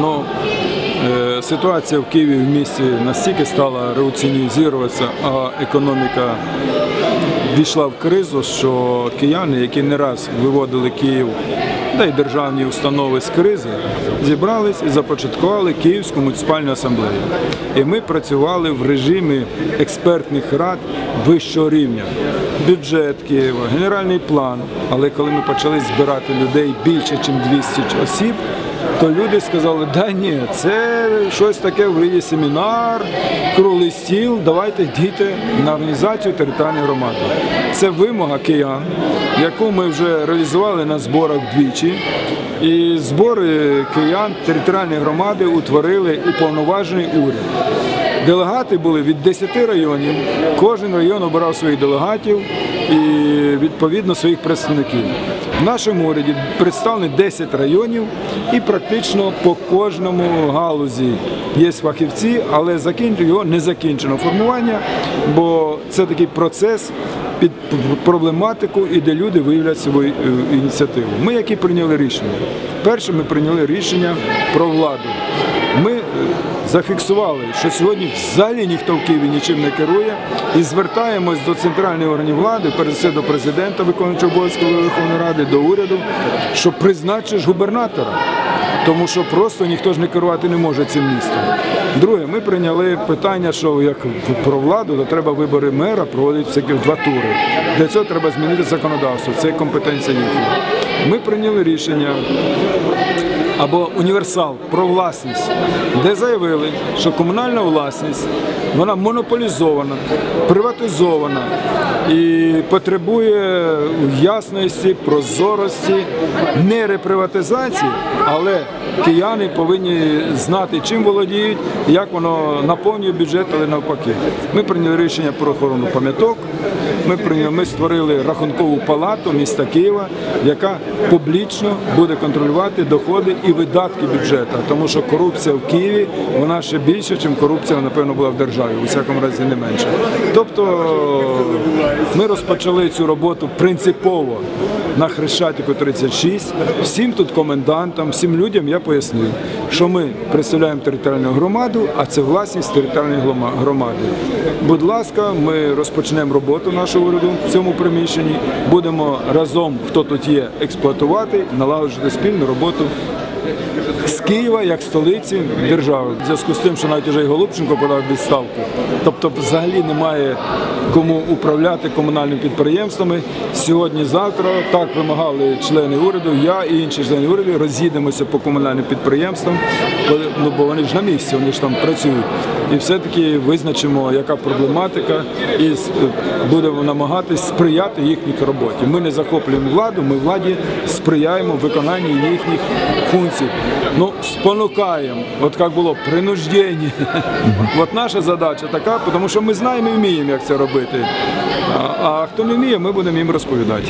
Ну, е, ситуація в Києві в місті настільки стала революціонізуватися, а економіка війшла в кризу, що кияни, які не раз виводили Київ, та й державні установи з кризи, зібрались і започаткували Київську муніципальну асамблею. І ми працювали в режимі експертних рад вищого рівня. Бюджет Києва, генеральний план. Але коли ми почали збирати людей більше, ніж 200 осіб, то люди сказали, да ні, це щось таке в виді семінар, круглий стіл, давайте йдіть на організацію територіальної громади. Це вимога киян, яку ми вже реалізували на зборах двічі. І збори киян територіальної громади утворили уповноважений уряд. Делегати були від 10 районів. Кожен район обирав своїх делегатів і відповідно своїх представників. В нашому уряді представлені 10 районів, і практично по кожному галузі є фахівці, але його не закінчено формування, бо це такий процес під проблематику і де люди виявляють свою е, ініціативу. Ми які прийняли рішення? Перше, ми прийняли рішення про владу. Ми е, зафіксували, що сьогодні взагалі ніхто в Києві нічим не керує, і звертаємось до центральних органів влади, все до президента, виконуючого обов'язки Верховної Ради, до уряду, що призначиш губернатора. Тому що просто ніхто ж не керувати не може цим містом. Друге, ми прийняли питання, що як про владу, то треба вибори мера проводити в два тури. Для цього треба змінити законодавство. Це компетенція їхня. Ми прийняли рішення або універсал про власність, де заявили, що комунальна власність вона монополізована, приватизована і потребує ясності, прозорості, не реприватизації, але кияни повинні знати, чим володіють, як воно наповнює бюджет, але навпаки. Ми прийняли рішення про охорону пам'яток. Ми ми створили рахункову палату міста Києва, яка публічно буде контролювати доходи і видатки бюджету, тому що корупція в Києві вона ще більше, ніж корупція, напевно, була в державі, у всякому разі не менше. Тобто ми розпочали цю роботу принципово на Хрещатику 36. Всім тут комендантам, всім людям я пояснив, що ми представляємо територіальну громаду, а це власність територіальної громади. Будь ласка, ми розпочнемо роботу нашого роду в цьому приміщенні. Будемо разом, хто тут є, експлуатувати, налагоджувати спільну роботу з Києва як столиці держави. В зв'язку з тим, що навіть вже і Голубченко подав відставку. Тобто, взагалі немає кому управляти комунальними підприємствами. Сьогодні, завтра так вимагали члени уряду. Я і інші члени уряду роз'їдемося по комунальним підприємствам, ну бо вони ж на місці, вони ж там працюють. І все-таки визначимо, яка проблематика, і будемо намагатись сприяти їхній роботі. Ми не захоплюємо владу, ми владі сприяємо виконанню їхніх функцій. Ну, спонукаємо, от як було принуждення. От наша задача така, тому що ми знаємо і вміємо, як це робити. А, а хто не вміє, ми будемо їм розповідати.